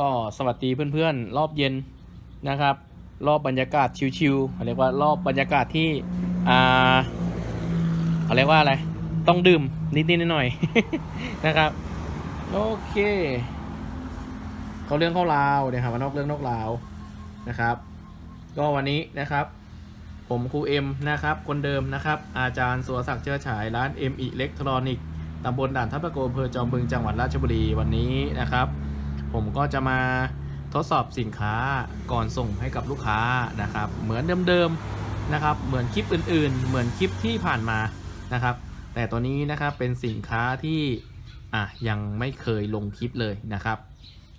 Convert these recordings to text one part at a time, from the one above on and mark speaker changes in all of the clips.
Speaker 1: ก็สวัสดีเพื่อนๆ รอบเย็นนะครับ รอบบรรยากาศชิวๆเขาเรียกว่ารอบบรรยากาศที่อ่าเขาเรียกว่าอะไร ต้องดื่มนิดๆหน่อยๆนะครับ โอเคเขาเรื่องเข้าราวเดี๋ยวหามานอกเรื่องนอกราวนะครับ ก็วันนี้นะครับ ผมครูเอ็มนะครับ คนเดิมนะครับ อาจารย์สุรศักดิ์เชื้อฉายร้านเอ็มอิเล็กทรอนิกส์ตำบลด่านทับตะโกอำเภอจอมบึงจังหวัดราชบุรีวันนี้นะครับ ผมก็จะมาทดสอบสินค้าก่อนส่งให้กับลูกค้านะครับ เหมือนเดิมๆนะครับ เหมือนคลิปอื่นๆ เหมือนคลิปที่ผ่านมานะครับ แต่ตัวนี้นะครับเป็นสินค้าที่อะยังไม่เคยลงคลิปเลยนะครับ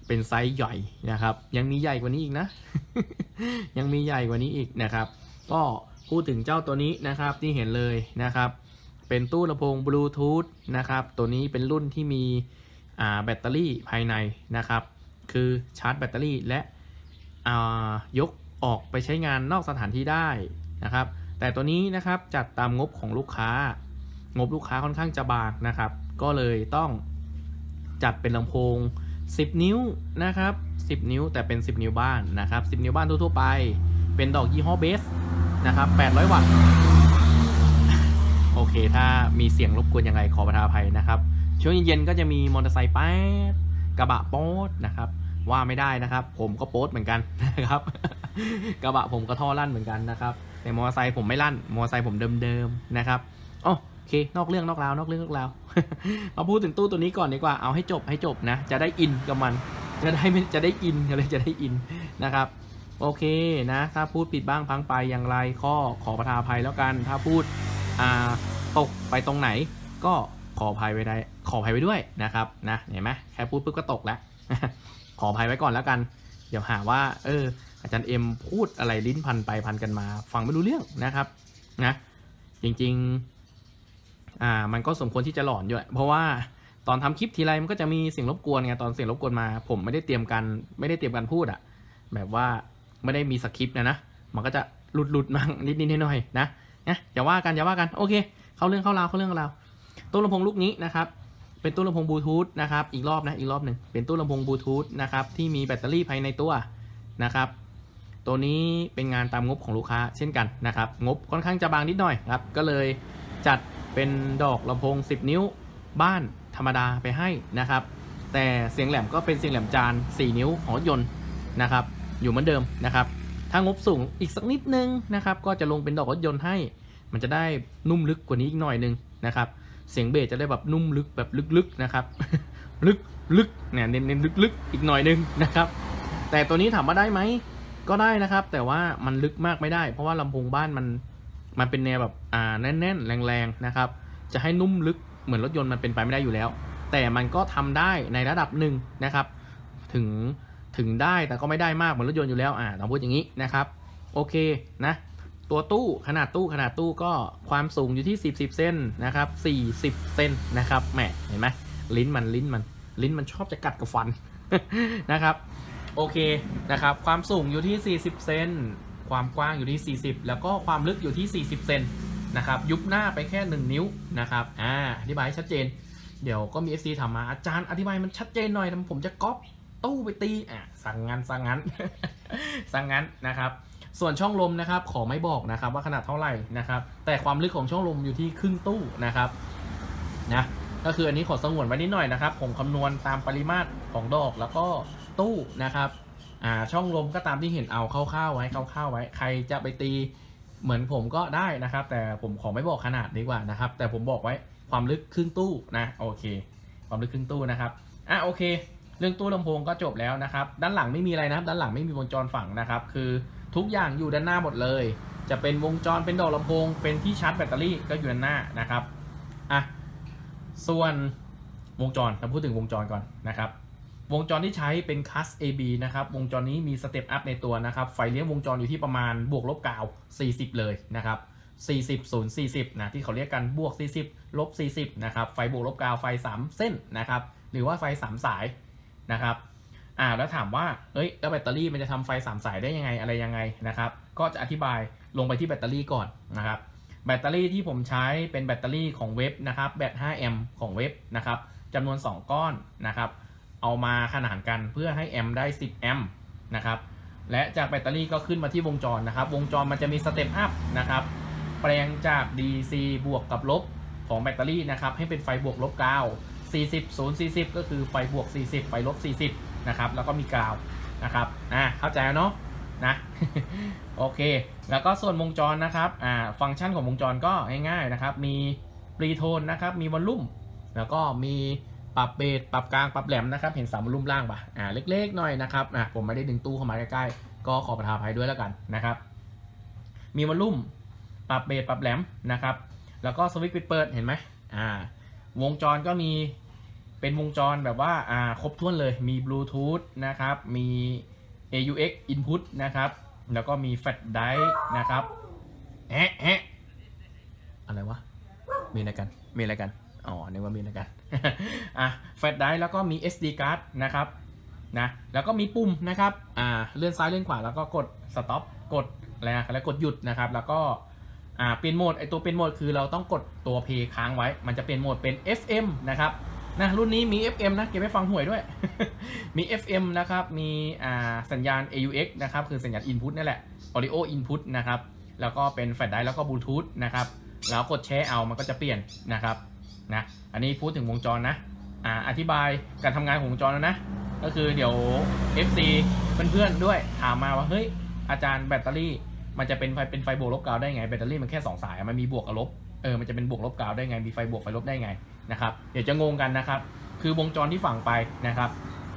Speaker 1: เป็นไซส์ใหญ่นะครับ ยังมีใหญ่กว่านี้อีกนะ ยังมีใหญ่กว่านี้อีกนะครับ ก็พูดถึงเจ้าตัวนี้นะครับที่เห็นเลยนะครับ เป็นตู้ลำโพงบลูทูธนะครับ ตัวนี้เป็นรุ่นที่มี แบตเตอรี่ภายในนะครับ คือชาร์จแบตเตอรี่และอ่ายกออกไปใช้งานนอกสถานที่ได้นะครับ แต่ตัวนี้นะครับจัดตามงบของลูกค้า งบลูกค้าค่อนข้างจะบางนะครับ ก็เลยต้องจัดเป็นลำโพง 10 นิ้วนะครับ 10 นิ้วแต่เป็น 10 นิ้วบ้านนะครับ 10 นิ้วบ้านทั่วๆไป เป็นดอกยี่ห้อเบสนะครับ 800 วัตต์ โอเค ถ้ามีเสียงรบกวนยังไงขอประทานอภัยนะครับ ช่วงเย็นๆก็จะมีมอเตอร์ไซค์แป๊ดกระบะโป๊ดนะครับ ว่าไม่ได้นะครับ ผมก็โป๊ดเหมือนกันนะครับ กระบะผมก็ท่อลั่นเหมือนกันนะครับแต่มอเตอร์ไซค์ผมไม่ลั่นมอเตอร์ไซค์ผมเดิมๆนะครับอ๋อโอเคนอกเรื่องนอกราวนอกเรื่องนอกราวมาพูดถึงตู้ตัวนี้ก่อนดีกว่าเอาให้จบให้จบนะ จะได้อินกับมันจะได้จะได้อินอะไรจะได้อินนะครับ โอเคนะ ถ้าพูดผิดบ้างพังไปอย่างไรข้อขอประทาภัยแล้วกัน ถ้าพูดตกไปตรงไหนก็ ออภัยไว้ได้ขออภัยไว้ด้วยนะครับนะเห็นไหมแค่พูดปุ๊บก็ตกแล้วขออภัยไว้ก่อนแล้วกัน เดี๋ยวหาว่า เออ อาจารย์เอ็มพูดอะไรลิ้นพันไปพันกันมา ฟังไม่รู้เรื่องนะครับนะจริงๆอ่ามันก็สมควรที่จะหลอนอยู่แหละเพราะว่าตอนทำคลิปทีไรมันก็จะมีเสียงรบกวนไงตอนเสียงรบกวนมา ผมไม่ได้เตรียมกันไม่ได้เตรียมการพูดอะแบบว่าไม่ได้มีสคริปต์นะนะมันก็จะหลุดหลุดมั่งนิดนิดๆหน่อยๆนะนะอย่าว่ากันอย่าว่ากันโอเค เข้าเรื่องเข้าราวเข้าเรื่องเข้าราว ตู้ลำโพงลูกนี้นะครับ เป็นตู้ลำโพงบลูทูธนะครับ อีกรอบนะ อีกรอบหนึ่งเป็นตู้ลำโพงบลูทูธนะครับ ที่มีแบตเตอรี่ภายในตัวนะครับ ตัวนี้เป็นงานตามงบของลูกค้าเช่นกันนะครับ งบค่อนข้างจะบางนิดหน่อยครับ ก็เลยจัดเป็นดอกลำโพง 10 นิ้วบ้านธรรมดาไปให้นะครับ แต่เสียงแหลมก็เป็นเสียงแหลมจาน 4 นิ้วของรถยนต์นะครับ อยู่เหมือนเดิมนะครับ ถ้างบสูงอีกสักนิดนึงนะครับ ก็จะลงเป็นดอกรถยนต์ให้ มันจะได้นุ่มลึกกว่านี้อีกหน่อยนึงนะครับ เสียงเบสจะได้แบบนุ่มลึกแบบลึกๆนะครับ ลึกลึกเนี่ยเน้นเน้นลึกๆ อีกหน่อยนึงนะครับ แต่ตัวนี้ถามว่าได้ไหมก็ได้นะครับ แต่ว่ามันลึกมากไม่ได้ เพราะว่าลำโพงบ้านมันมันเป็นแนวแบบอ่าแน่นๆ แรงๆนะครับ จะให้นุ่มลึกเหมือนรถยนต์มันเป็นไปไม่ได้อยู่แล้ว แต่มันก็ทำได้ในระดับหนึ่งนะครับ ถึงถึงได้แต่ก็ไม่ได้มากเหมือนรถยนต์อยู่แล้วอ่าต้องพูดอย่างนี้นะครับ โอเคนะ ตัวตู้ขนาดตู้ขนาดตู้ก็ความสูงอยู่ที่ 10 10เซนนะครับ40เซนนะครับแหมเห็นไหมลิ้นมันลิ้นมันลิ้นมันชอบจะกัดกับฟันนะครับโอเคนะครับความสูงอยู่ที่ 40 เซนความกว้างอยู่ที่ 40 แล้วก็ความลึกอยู่ที่ 40 เซนนะครับยุบหน้าไปแค่ 1 นิ้วนะครับอ่าอธิบายชัดเจน เดี๋ยวก็มี FC ถามมาอาจารย์อธิบายมันชัดเจนหน่อยทำผมจะก๊อปตู้ไปตีอะสั่งงานสั่งงั้นสั่งงั้นนะครับ ส่วนช่องลมนะครับขอไม่บอกนะครับว่าขนาดเท่าไหร่นะครับแต่ความลึกของช่องลมอยู่ที่ครึ่งตู้นะครับนะก็คืออันนี้ขอสงวนไว้นิดหน่อยนะครับ ผมคำนวณตามปริมาตรของดอกแล้วก็ตู้นะครับอ่าช่องลมก็ตามที่เห็นเอาคร่าวๆไว้คร่าวๆไว้ ใครจะไปตีเหมือนผมก็ได้นะครับ แต่ผมขอไม่บอกขนาดดีกว่านะครับ แต่ผมบอกไว้ความลึกครึ่งตู้นะโอเค ความลึกครึ่งตู้นะครับอะโอเค เรื่องตู้ลำโพงก็จบแล้วนะครับ ด้านหลังไม่มีอะไรนะครับ ด้านหลังไม่มีวงจรฝังนะครับ คือ ทุกอย่างอยู่ด้านหน้าหมดเลย จะเป็นวงจรเป็นดอกลำโพง เป็นที่ชาร์จแบตเตอรี่ก็อยู่ด้านหน้านะครับอะส่วนวงจรเราพูดถึงวงจรก่อนนะครับ วงจรที่ใช้เป็นคัส AB นะครับ วงจรนี้มีสเต็ปอัพในตัวนะครับ ไฟเลี้ยงวงจรอยู่ที่ประมาณบวกลบกาว 40 เลยนะครับ 40 0 40 นะ ที่เขาเรียกกันบวก 40 ลบ 40 นะครับ ไฟบวกลบกาวไฟ 3 เส้นนะครับ หรือว่าไฟ 3 สายนะครับ อ่าแล้วถามว่าเอ้ยแล้วแบตเตอรี่มันจะทำไฟ3สายได้ยังไงอะไรยังไงนะครับ ก็จะอธิบายลงไปที่แบตเตอรี่ก่อนนะครับ แบตเตอรี่ที่ผมใช้เป็นแบตเตอรี่ของเว็บนะครับแบต 5 แอมป์ของเว็บนะครับจำนวน 2 ก้อนนะครับ เอามาขนานกันเพื่อให้แอมป์ได้ 10 แอมป์นะครับ และจากแบตเตอรี่ก็ขึ้นมาที่วงจรนะครับ วงจรมันจะมีสเต็ปอัพนะครับ แปลงจาก DC บวกกับลบของแบตเตอรี่นะครับ ให้เป็นไฟบวกลบกาว40 0 40 ก็คือไฟบวก 40 ไฟลบ 40 นะครับ แล้วก็มีกาวนะครับอ่าเข้าใจแล้วเนาะนะโอเค แล้วก็ส่วนวงจรนะครับอ่าฟังก์ชันของวงจรก็ง่ายๆนะครับ มีปรีโทนนะครับมีวอลลุ่ม แล้วก็มีปรับเบสปรับกลางปรับแหลมนะครับ เห็นสามวอลลุ่มล่างปะอ่าเล็กๆหน่อยนะครับอ่าผมไม่ได้ดึงตู้เข้ามาใกล้ๆก็ขอประทานอภัยด้วยแล้วกันนะครับ มีวอลลุ่ม ปรับเบสปรับแหลมนะครับ แล้วก็สวิตช์ปิดเปิดเห็นไหมอ่าวงจรก็มี เป็นวงจรแบบว่าอ่าครบถ้วนเลยมีบลูทูธนะครับ มี AUX input นะครับ แล้วก็มีแฟลชไดร์นะครับแอะแอะอะไรวะ มีอะไรกัน มีอะไรกัน อ๋อนึกว่ามีอะไรกัน อะแฟลชไดร์แล้วก็มี SD card นะครับนะแล้วก็มีปุ่มนะครับอ่าเลื่อนซ้ายเลื่อนขวาแล้วก็กด stop กดอะไรนะแล้วกดหยุดนะครับ แล้วก็อ่าเปลี่ยนโหมดไอตัวเปลี่ยนโหมดคือเราต้องกดตัว play ค้างไว้ มันจะเปลี่ยนโหมดเป็น FM นะครับ นะรุ่นนี้มี FM นะเก็บไว้ฟังหวยด้วย มี FM นะครับ มีอ่าสัญญาณ AUX นะครับ คือสัญญาณ input นั่นแหละ audio input นะครับ แล้วก็เป็นแฟลชไดร์แล้วก็บลูทูธนะครับ แล้วกดแชร์เอามันก็จะเปลี่ยนนะครับนะอันนี้พูดถึงวงจรนะอ่าอธิบายการทำงานของวงจรแล้วนะ ก็คือเดี๋ยว FC เพื่อนๆด้วยถามมาว่าเฮ้ยอาจารย์แบตเตอรี่ มันจะเป็นไฟเป็นไฟบวกลบกาวได้ไงแบตเตอรี่มันแค่ 2 สายมันมีบวกกับลบ เออมันจะเป็นบวกลบกาวได้ไง มีไฟบวกไฟลบได้ไงนะครับเดี๋ยวจะงงกันนะครับ คือวงจรที่ฝังไปนะครับ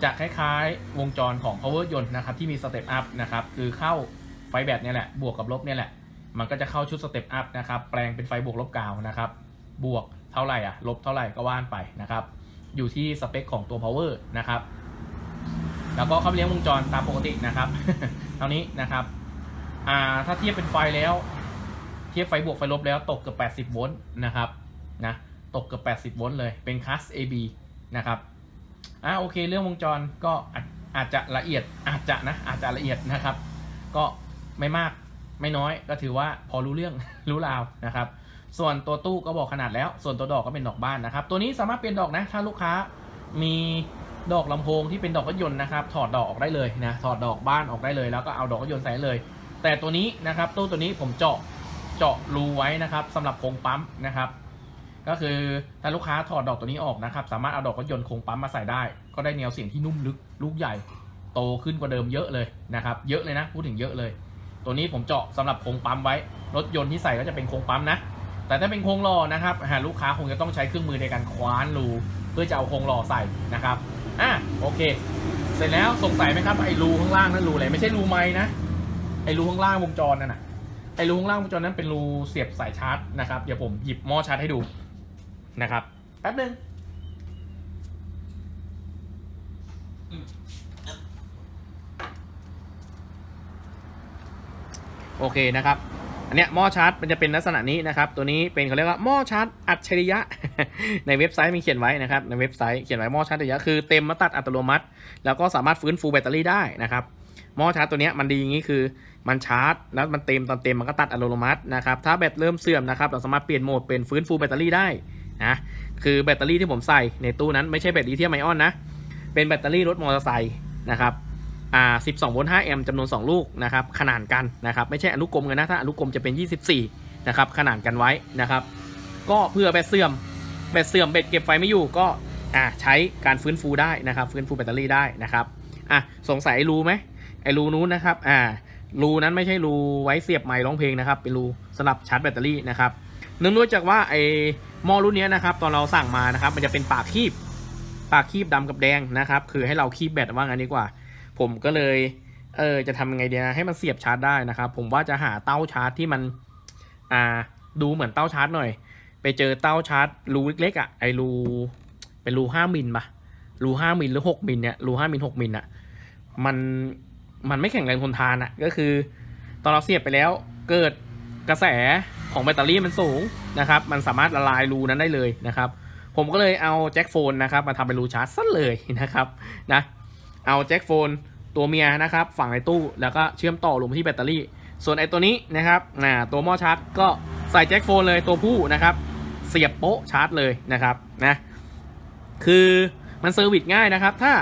Speaker 1: จะคล้ายๆวงจรของ power ยนต์นะครับที่มีสเต็ปอัพนะครับคือเข้าไฟแบตเนี่ยแหละบวกกับลบเนี่ยแหละ มันก็จะเข้าชุดสเต็ปอัพนะครับแปลงเป็นไฟบวกลบกาวนะครับบวกเท่าไหร่อะลบเท่าไหร่ก็ว่านไปนะครับอยู่ที่สเปคของตัว power นะครับแล้วก็เขาเลี้ยงวงจรตามปกตินะครับเท่านี้นะครับอ่าถ้าเทียบเป็นไฟแล้ว เทียบไฟบวกไฟลบแล้วตกเกือบ80 โวลต์นะครับนะตกเกือบ80 โวลต์เลยเป็นคลาส AB นะครับอ่าโอเค เรื่องวงจรก็อาจอาจจะละเอียดอาจจะนะอาจจะละเอียดนะครับ ก็ไม่มากไม่น้อยก็ถือว่าพอรู้เรื่องรู้ราวนะครับ ส่วนตัวตู้ก็บอกขนาดแล้ว ส่วนตัวดอกก็เป็นดอกบ้านนะครับ ตัวนี้สามารถเปลี่ยนดอกนะ ถ้าลูกค้ามีดอกลำโพงที่เป็นดอกรถยนต์นะครับถอดดอกออกได้เลยนะถอดดอกบ้านออกได้เลย แล้วก็เอาดอกรถยนต์ใส่เลย แต่ตัวนี้นะครับตู้ตัวนี้ผมเจาะ เจาะรูไว้นะครับสำหรับโครงปั๊มนะครับ ก็คือถ้าลูกค้าถอดดอกตัวนี้ออกนะครับ สามารถเอาดอกรถยนต์โครงปั๊มมาใส่ได้ ก็ได้แนวเสียงที่นุ่มลึกลูกใหญ่ โตขึ้นกว่าเดิมเยอะเลยนะครับ เยอะเลยนะพูดถึงเยอะเลย ตัวนี้ผมเจาะสำหรับโครงปั๊มไว้ รถยนต์ที่ใส่ก็จะเป็นโครงปั๊มนะ แต่ถ้าเป็นโครงหล่อนะครับหาลูกค้าคงจะต้องใช้เครื่องมือในการคว้านรูเพื่อจะเอาโครงหล่อใส่นะครับอะโอเค เสร็จแล้วสงสัยไหมครับไอ้รูข้างล่างนั่นรูอะไรไม่ใช่รูไม้นะไอ้รูข้างล่างวงจรนั่นน่ะ ไอ้รูข้างล่างวงจรนั้นเป็นรูเสียบสายชาร์จนะครับ เดี๋ยวผมหยิบหม้อชาร์จให้ดูนะครับ แป๊บนึงโอเคนะครับ อันเนี้ยหม้อชาร์จมันจะเป็นลักษณะนี้นะครับ ตัวนี้เป็นเขาเรียกว่าหม้อชาร์จอัจฉริยะ ในเว็บไซต์มีเขียนไว้นะครับ ในเว็บไซต์เขียนไว้หม้อชาร์จอัจฉริยะคือเต็มมาตัดอัตโนมัติ แล้วก็สามารถฟื้นฟูแบตเตอรี่ได้นะครับ หม้อชาร์จตัวนี้มันดีอย่างนี้คือมันชาร์จ แล้วมันเต็มตอนเต็มมันก็ตัดอัตโนมัตินะครับถ้าแบตเริ่มเสื่อมนะครับเราสามารถเปลี่ยนโหมดเป็นฟื้นฟูแบตเตอรี่ได้นะคือแบตเตอรี่ที่ผมใส่ในตู้นั้นไม่ใช่แบตลิเธียมไอออนนะเป็นแบตเตอรี่รถมอเตอร์ไซค์นะครับอ่า12โวลต์5แอมป์จำนวน 2 ลูกนะครับขนานกันนะครับไม่ใช่อนุกรมกันนะถ้าอนุกรมจะเป็น 24นะครับขนานกันไว้นะครับก็เพื่อแบตเสื่อมแบตเสื่อมแบตเก็บไฟไม่อยู่ก็อ่าใช้การฟื้นฟูได้นะครับฟื้นฟูแบตเตอรี่ได้นะครับอะสงสัยไอ้ไหม ไอ้รูนู้นนะครับอ่ารูนั้นไม่ใช่รูไว้เสียบไมค์ร้องเพลงนะครับ เป็นรูสำหรับชาร์จแบตเตอรี่นะครับเนื่องด้วยจากว่าไอ้หม้อรุ่นนี้นะครับตอนเราสั่งมานะครับ มันจะเป็นปากคีบปากคีบดำกับแดงนะครับ คือให้เราคีบแบตว่างั้นดีกว่า ผมก็เลยเออจะทำยังไงดีนะให้มันเสียบชาร์จได้นะครับ ผมว่าจะหาเต้าชาร์จที่มันอ่าดูเหมือนเต้าชาร์จหน่อย ไปเจอเต้าชาร์จรูเล็กๆอะไอรูเป็นรูห้ามิลปะรูห้ามิลหรือหกมิลเนี่ยรูห้ามิลหกมิลอะมัน มันไม่แข็งแรงทนทานอะ ก็คือ ตอนเราเสียบไปแล้วเกิดกระแสของแบตเตอรี่มันสูงนะครับ มันสามารถละลายรูนั้นได้เลยนะครับ ผมก็เลยเอาแจ็คโฟนนะครับมาทำเป็นรูชาร์จซะเลยนะครับนะ เอาแจ็คโฟนตัวเมียนะครับฝังในตู้แล้วก็เชื่อมต่อลงที่แบตเตอรี่ ส่วนไอ้ตัวนี้นะครับอ่าตัวหม้อชาร์จก็ใส่แจ็คโฟนเลยตัวผู้นะครับ เสียบโป๊ะชาร์จเลยนะครับนะ คือมันเซอร์วิสง่ายนะครับ ถ้า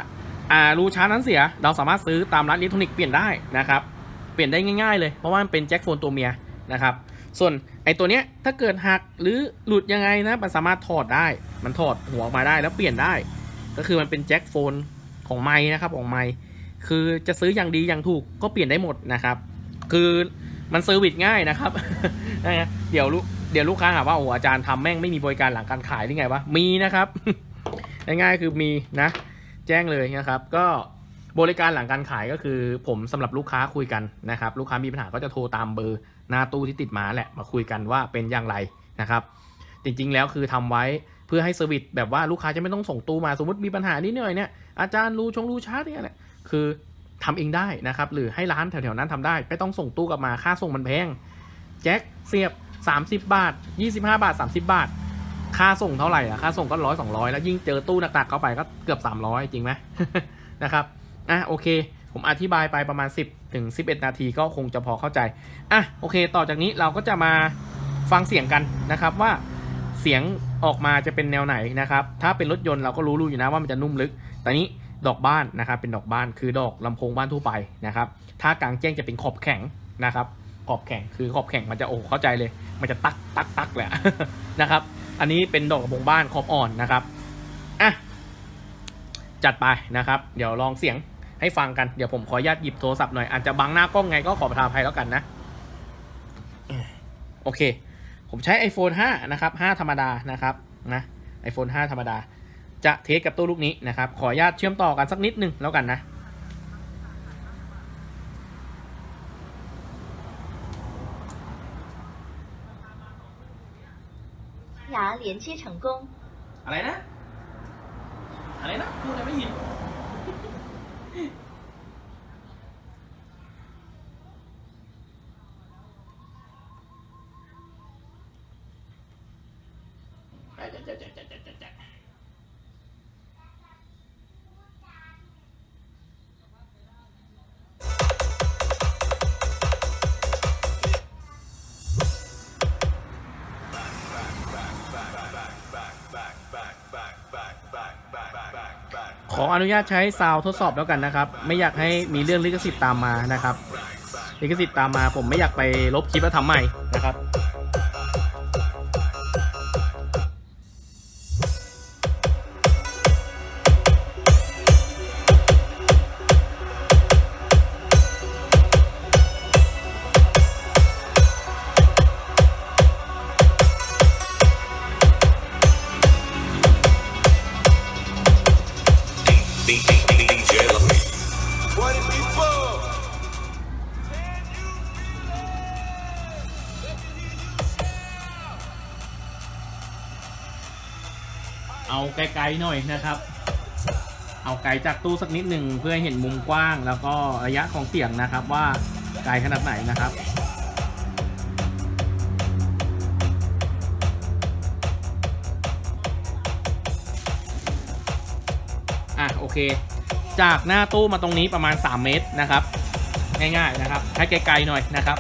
Speaker 1: อ่ารูชาร์จนั้นเสีย เราสามารถซื้อตามร้านอิเล็กทรอนิกส์เปลี่ยนได้นะครับ เปลี่ยนได้ง่ายๆเลย เพราะว่ามันเป็นแจ็คโฟนตัวเมียนะครับ ส่วนไอตัวเนี้ยถ้าเกิดหักหรือหลุดยังไงนะมันสามารถถอดได้ มันถอดหัวออกมาได้แล้วเปลี่ยนได้ ก็คือมันเป็นแจ็คโฟนของไม้นะครับของไม้คือจะซื้ออย่างดีอย่างถูกก็เปลี่ยนได้หมดนะครับ คือมันเซอร์วิสง่ายนะครับนะฮะเดี๋ยวลูกเดี๋ยวลูกค้าหาว่าโอ้อาจารย์ทำแม่งไม่มีบริการหลังการขายหรือไงวะมีนะครับง่ายๆคือมีนะ แจ้งเลยนะครับ ก็บริการหลังการขายก็คือ ผมสำหรับลูกค้าคุยกันนะครับ ลูกค้ามีปัญหาก็จะโทรตามเบอร์หน้าตู้ที่ติดมาแหละมาคุยกันว่าเป็นอย่างไรนะครับ จริงๆแล้วคือทำไว้เพื่อให้เซอร์วิสแบบว่าลูกค้าจะไม่ต้องส่งตู้มาสมมติมีปัญหานิดหน่อยเนี่ยอาจารย์รู้ชงรู้ชาร์จเนี่ยแหละคือทำเองได้นะครับ หรือให้ร้านแถวๆนั้นทำได้ ไม่ต้องส่งตู้กลับมาค่าส่งมันแพงแจ็คเสียบ 30 บาท 25 บาท 30 บาท ค่าส่งเท่าไหร่อะค่าส่งก็ร้อยสองร้อยแล้วยิ่งเจอตู้หนักๆเข้าไปก็เกือบ300จริงไหมนะครับอะโอเค ผมอธิบายไปประมาณ 10ถึง11 นาทีก็คงจะพอเข้าใจอะโอเค ต่อจากนี้เราก็จะมาฟังเสียงกันนะครับว่าเสียงออกมาจะเป็นแนวไหนนะครับ ถ้าเป็นรถยนต์เราก็รู้รู้อยู่นะว่ามันจะนุ่มลึก แต่นี้ดอกบ้านนะครับ เป็นดอกบ้านคือดอกลำโพงบ้านทั่วไปนะครับ ถ้ากลางแจ้งจะเป็นขอบแข็งนะครับ ขอบแข็งคือขอบแข็งมันจะโอ้เข้าใจเลย มันจะตักตักตักแหละนะครับ อันนี้เป็นดอกลำโพงบ้านขอบอ่อนนะครับอะจัดไปนะครับ เดี๋ยวลองเสียงให้ฟังกัน เดี๋ยวผมขออนุญาตหยิบโทรศัพท์หน่อย อาจจะบังหน้ากล้องไงก็ขอประทานอภัยแล้วกันนะ โอเค ผมใช้ iPhone 5 นะครับ 5 ธรรมดานะครับนะ iPhone 5 ธรรมดา จะเทสกับตู้ลูกนี้นะครับ ขออนุญาตเชื่อมต่อกันสักนิดนึงแล้วกันนะ
Speaker 2: 连接成功。
Speaker 1: อะไรนะ อะไรนะพูดอะไรไม่ยิน ออนุญาตใช้ซาวทดสอบแล้วกันนะครับ ไม่อยากให้มีเรื่องลิขสิทธิ์ตามมานะครับ ลิขสิทธิ์ตามมาผมไม่อยากไปลบคลิปแล้วทำใหม่นะครับ หน่อยนะครับ เอาไกลจากตู้สักนิดหนึ่งเพื่อให้เห็นมุมกว้าง แล้วก็ระยะของเสียงนะครับว่าไกลขนาดไหนนะครับอะโอเค จากหน้าตู้มาตรงนี้ประมาณ 3 เมตรนะครับ ง่ายๆนะครับให้ไกลๆหน่อยนะครับ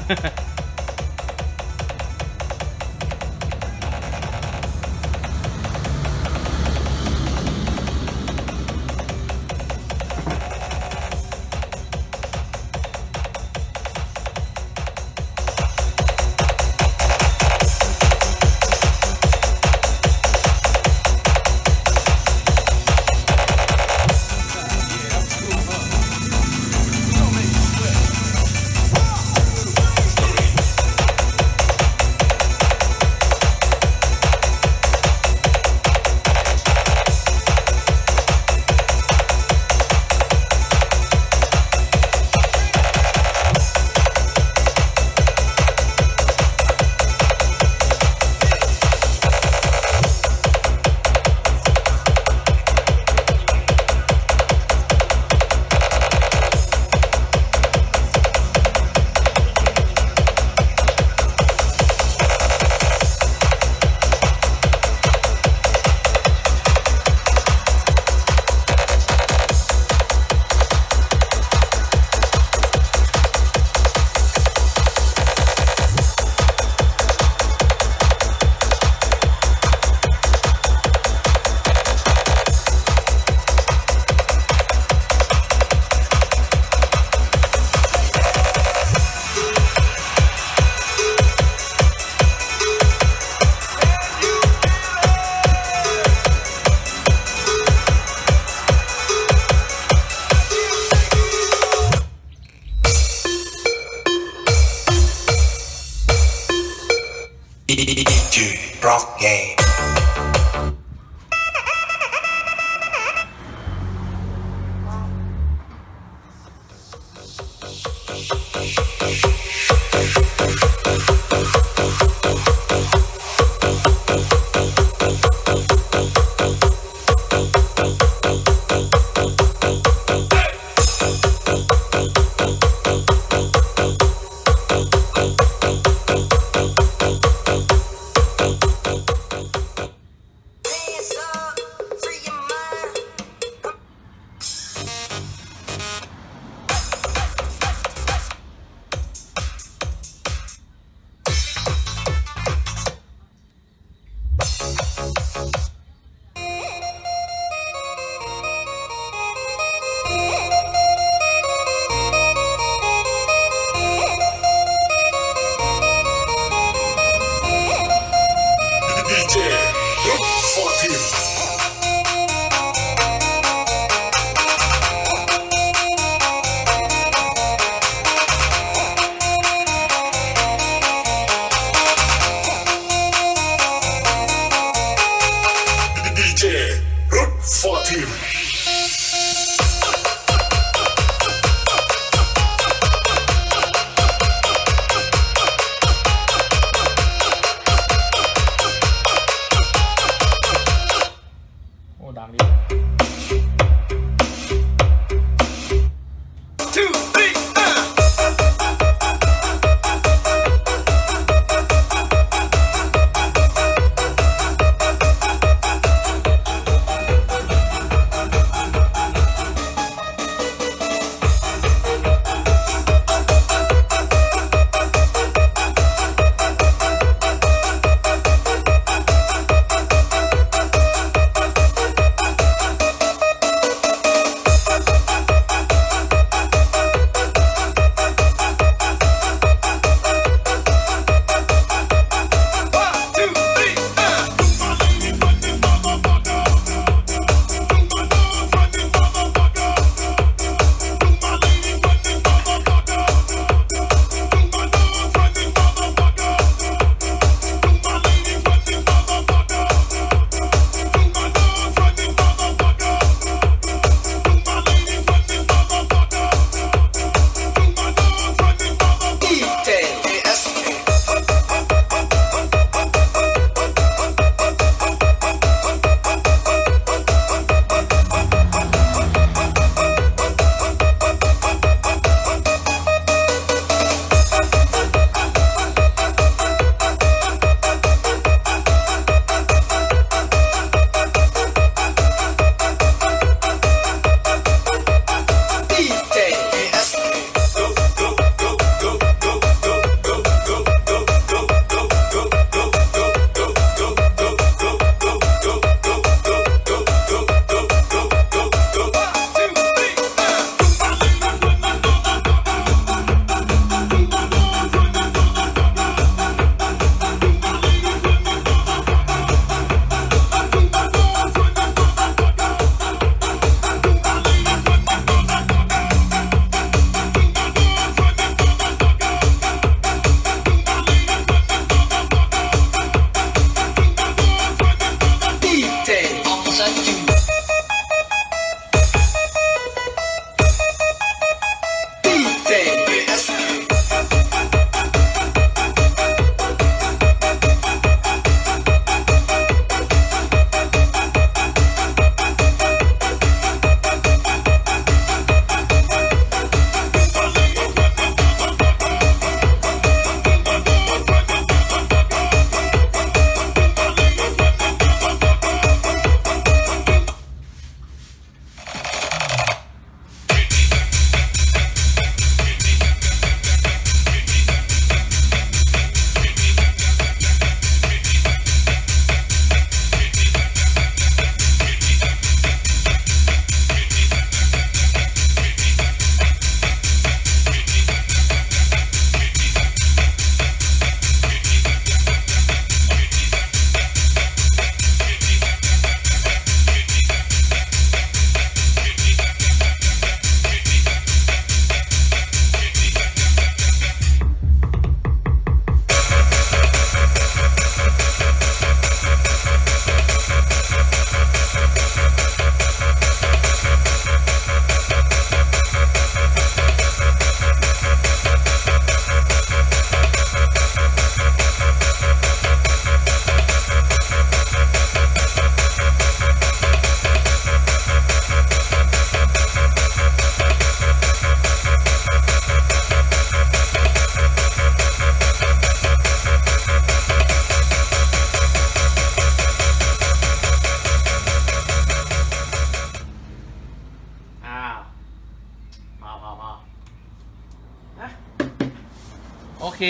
Speaker 1: โอเค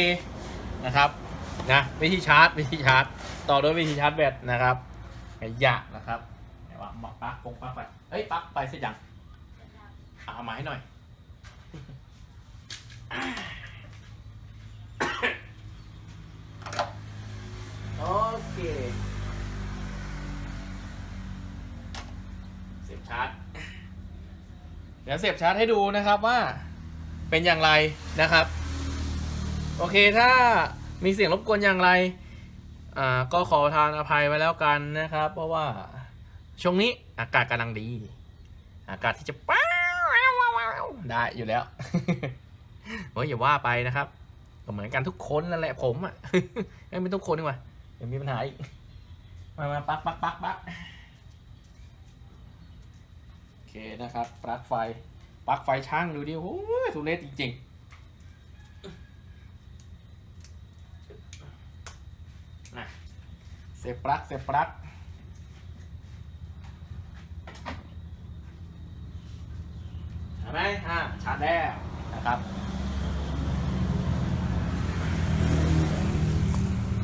Speaker 1: นะครับนะวิธีชาร์จวิธีชาร์จ ต่อด้วยวิธีชาร์จแบตนะครับขยะนะครับไหนว่ามาปลั๊กปงปลั๊กไฟเฮ้ยปลั๊กไฟเสร็จยังอะเอามาให้หน่อยโอเคเสียบชาร์จเดี๋ยวเสียบชาร์จให้ดูนะครับว่าเป็นอย่างไรนะครับ โอเคถ้ามีเสียงรบกวนอย่างไร อ่าก็ขอทานอภัยไว้แล้วกันนะครับ เพราะว่าช่วงนี้อากาศกำลังดี อากาศที่จะป้าวได้อยู่แล้วเฮ้ยอย่าว่าไปนะครับก็เหมือนกันทุกคนนั่นแหละผมอะไม่ทุกคนดีกว่าเดี๋ยวมีปัญหาอีกมามาปักปักปักปักโอเคนะครับปลั๊กไฟปลั๊กไฟช่างดูดิโอ้ยทุเรศจริงๆนะ เสียบปลั๊กเสียบปลั๊กเห็นไหมอ่าชาร์จแล้วนะครับ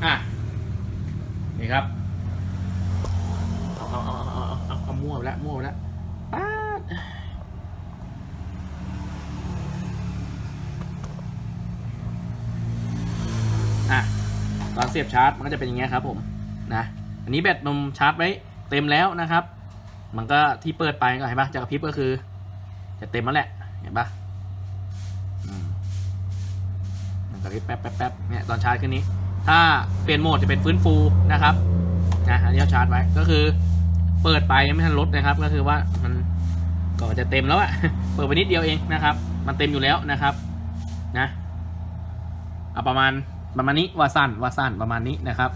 Speaker 1: อะนี่ครับเอาเอาเอาเอาเอาเอาเอามั่วไปแล้วมั่วไปแล้วป๊าดอะตอนเสียบชาร์จมันก็จะเป็นอย่างเงี้ยครับผม นะอันนี้แบตนมชาร์จไว้เต็มแล้วนะครับ มันก็ที่เปิดไปก็เห็นปะจะกระพริบก็คือ จะเต็มแล้วแหละเห็นปะมันกระพริบแป๊บแป๊บแป๊บเนี่ยตอนชาร์จขึ้นนี้ ถ้าเปลี่ยนโหมดจะเป็นฟื้นฟูนะครับนะอันนี้เอาชาร์จไว้ก็คือ เปิดไปยังไม่ทันลดนะครับ ก็คือว่ามันก็จะเต็มแล้วอะเปิดไปนิดเดียวเองนะครับ มันเต็มอยู่แล้วนะครับนะเอาประมาณประมาณนี้ว่าสั้นว่าสั้นประมาณนี้นะครับ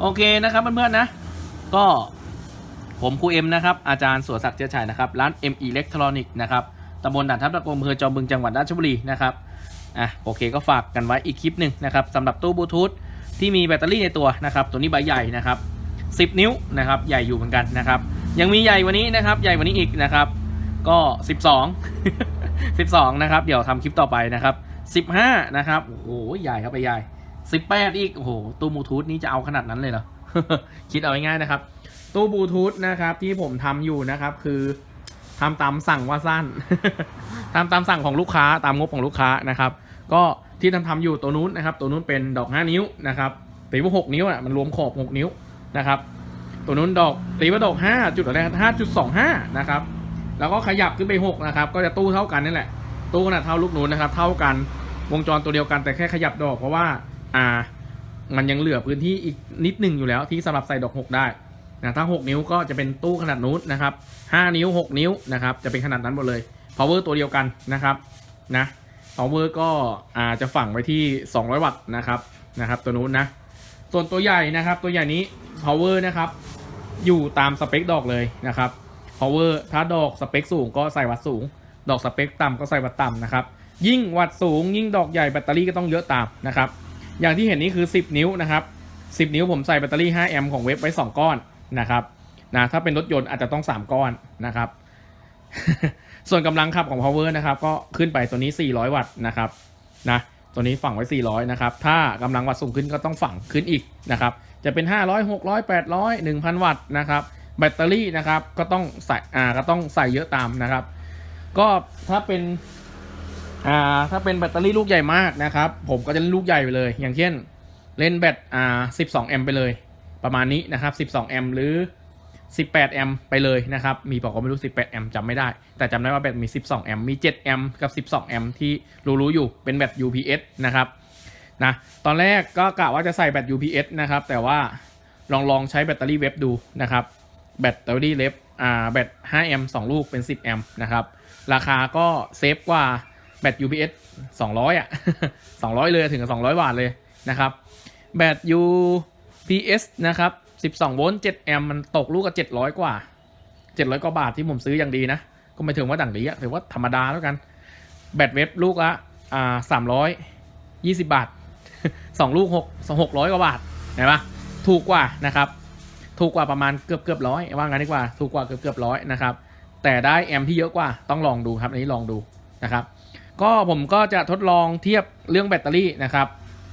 Speaker 1: โอเคนะครับเพื่อนๆนะ ก็ผมครูเอ็มนะครับอาจารย์สวศักดิ์เชื้อชัยนะครับร้าน M Electronic นะครับตำบลด่านทับตะกมอำเภอจอมบึงจังหวัดราชบุรีนะครับอะโอเคก็ฝากกันไว้อีกคลิปหนึ่งนะครับสำหรับตู้บลูทูธที่มีแบตเตอรี่ในตัวนะครับ ตัวนี้ใบใหญ่นะครับ 10 นิ้วนะครับ ใหญ่อยู่เหมือนกันนะครับ ยังมีใหญ่กวันนี้นะครับ ใหญ่กวันนี้อีกนะครับ ก็ 12 12 นะครับ เดี๋ยวทำคลิปต่อไปนะครับ 15 นะครับโอ้โหใหญ่ครับไปใหญ่ 18อีก โอ้โห ตู้บลูทูธนี้จะเอาขนาดนั้นเลยเหรอ คิดเอาง่ายๆนะครับ ตู้บลูทูธนะครับ ที่ผมทำอยู่นะครับ คือทำตามสั่งว่าสั้นทำตามสั่งของลูกค้าตามงบของลูกค้านะครับ ก็ที่ทำทำอยู่ตัวนู้นนะครับ ตัวนู้นเป็นดอก5นิ้วนะครับตีว่า6นิ้วอะมันรวมขอบ6นิ้วนะครับ ตัวนู้นดอกตีว่าดอก5จุดอะไร5.25นะครับ แล้วก็ขยับขึ้นไป6นะครับ ก็จะตู้เท่ากันนี่แหละ ตู้ขนาดเท่าลูกนู้นนะครับ เท่ากันวงจรตัวเดียวกันแต่แค่ขยับดอกเพราะว่า อ่ามันยังเหลือพื้นที่อีกนิดหนึ่งอยู่แล้วที่สำหรับใส่ดอก 6 ได้นะถ้า 6 นิ้วก็จะเป็นตู้ขนาดนู้นนะครับ 5 นิ้ว 6 นิ้วนะครับจะเป็นขนาดนั้นหมดเลย power ตัวเดียวกันนะครับนะ power ก็อาจะฝังไว้ที่ 200 วัตต์นะครับนะครับตัวนู้นนะส่วนตัวใหญ่นะครับตัวใหญ่นี้ power นะครับอยู่ตามสเปคดอกเลยนะครับ power ถ้าดอกสเปคสูงก็ใส่วัตต์สูง ดอกสเปคต่ำก็ใส่วัตต์ต่ำนะครับยิ่งวัตต์สูง ยิ่งดอกใหญ่แบตเตอรี่ก็ต้องเยอะตามนะครับ อย่างที่เห็นนี้คือ 10 นิ้วนะครับ 10 นิ้วผมใส่แบตเตอรี่ 5 แอมป์ของเว็บไว้ 2 ก้อนนะครับนะถ้าเป็นรถยนต์อาจจะต้อง 3 ก้อนนะครับ ส่วนกำลังขับของ power นะครับก็ขึ้นไปตัวนี้ 400 วัตต์นะครับนะตัวนี้ฝังไว้ 400 นะครับ ถ้ากำลังวัตต์สูงขึ้นก็ต้องฝังขึ้นอีกนะครับ จะเป็น 500 600 800 1000 วัตต์นะครับ แบตเตอรี่นะครับก็ต้องใส่อ่าก็ต้องใส่เยอะตามนะครับ ก็ถ้าเป็น อ่าถ้าเป็นแบตเตอรี่ลูกใหญ่มากนะครับ ผมก็จะเล่นลูกใหญ่ไปเลย อย่างเช่นเล่นแบตอ่า12 แอมป์ไปเลย ประมาณนี้นะครับ 12 แอมป์หรือ 18 แอมป์ไปเลยนะครับ มีบอกว่าไม่รู้ 18 แอมป์จำไม่ได้ แต่จำได้ว่าแบตมี 12 แอมป์มี 7 แอมป์กับ 12 แอมป์ที่รู้ๆอยู่เป็นแบต UPS นะครับนะตอนแรกก็กะว่าจะใส่แบต UPS นะครับ แต่ว่าลองลองใช้แบตเตอรี่เว็บดูนะครับ แบตเตอรี่เล็บอ่าแบต5แอมป์2ลูกเป็น 10 แอมป์นะครับ ราคาก็เซฟกว่า ต UPS 200 อะ 200 เลยถึงกับ200บาทเลยนะครับ แบต UPS นะครับ 12 โวลต์ 7 แอมป์มันตกลูกกับ 700 กว่า 700 กว่าบาทที่ผมซื้ออย่างดีนะ ก็ไม่ถึงว่าดั่งดีอะถือว่าธรรมดาแล้วกัน แบตเว็บลูกละอ่า320 บาท 2 ลูก6 600 กว่าบาทเห็นปะถูกกว่านะครับ ถูกกว่าประมาณเกือบเกือบร้อยว่างั้นดีกว่า ถูกกว่าเกือบเกือบร้อยนะครับ แต่ได้แอมป์ที่เยอะกว่า ต้องลองดูครับ อันนี้ลองดูนะครับ ก็ผมก็จะทดลองเทียบเรื่องแบตเตอรี่นะครับ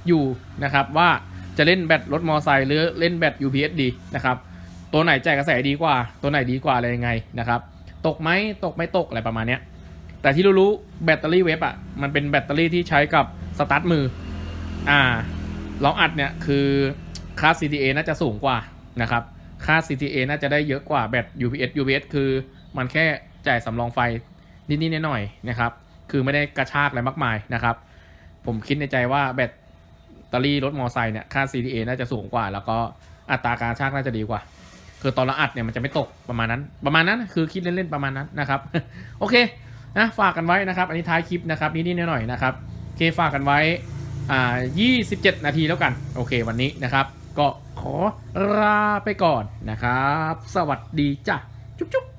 Speaker 1: อยู่นะครับว่าจะเล่นแบตรถมอไซค์หรือเล่นแบต UPS ดีนะครับตัวไหนจ่ายกระแสดีกว่า ตัวไหนดีกว่าอะไรยังไงนะครับตกไหมตกไม่ตกอะไรประมาณเนี้ยแต่ที่รู้ๆแบตเตอรี่เว็บอะมันเป็นแบตเตอรี่ที่ใช้กับสตาร์ทมืออ่าลองอัดเนี่ยคือค่า CTA น่าจะสูงกว่านะครับค่า CTA น่าจะได้เยอะกว่าแบต UPS UPS คือมันแค่จ่ายสำรองไฟนิดๆหน่อยๆนะครับ คือไม่ได้กระชากอะไรมากมายนะครับ ผมคิดในใจว่าแบตเตอรี่รถมอไซค์เนี่ยค่า CTA น่าจะสูงกว่า แล้วก็อัตราการกระชากน่าจะดีกว่า คือตอนเราอัดเนี่ยมันจะไม่ตกประมาณนั้น ประมาณนั้นคือคิดเล่นๆประมาณนั้นนะครับ โอเคนะฝากกันไว้นะครับ อันนี้ท้ายคลิปนะครับนิดๆหน่อยๆนะครับโอเคฝากกันไว้อ่า27 นาทีแล้วกัน โอเควันนี้นะครับ ก็ขอลาไปก่อนนะครับ สวัสดีจ้ะจุ๊บ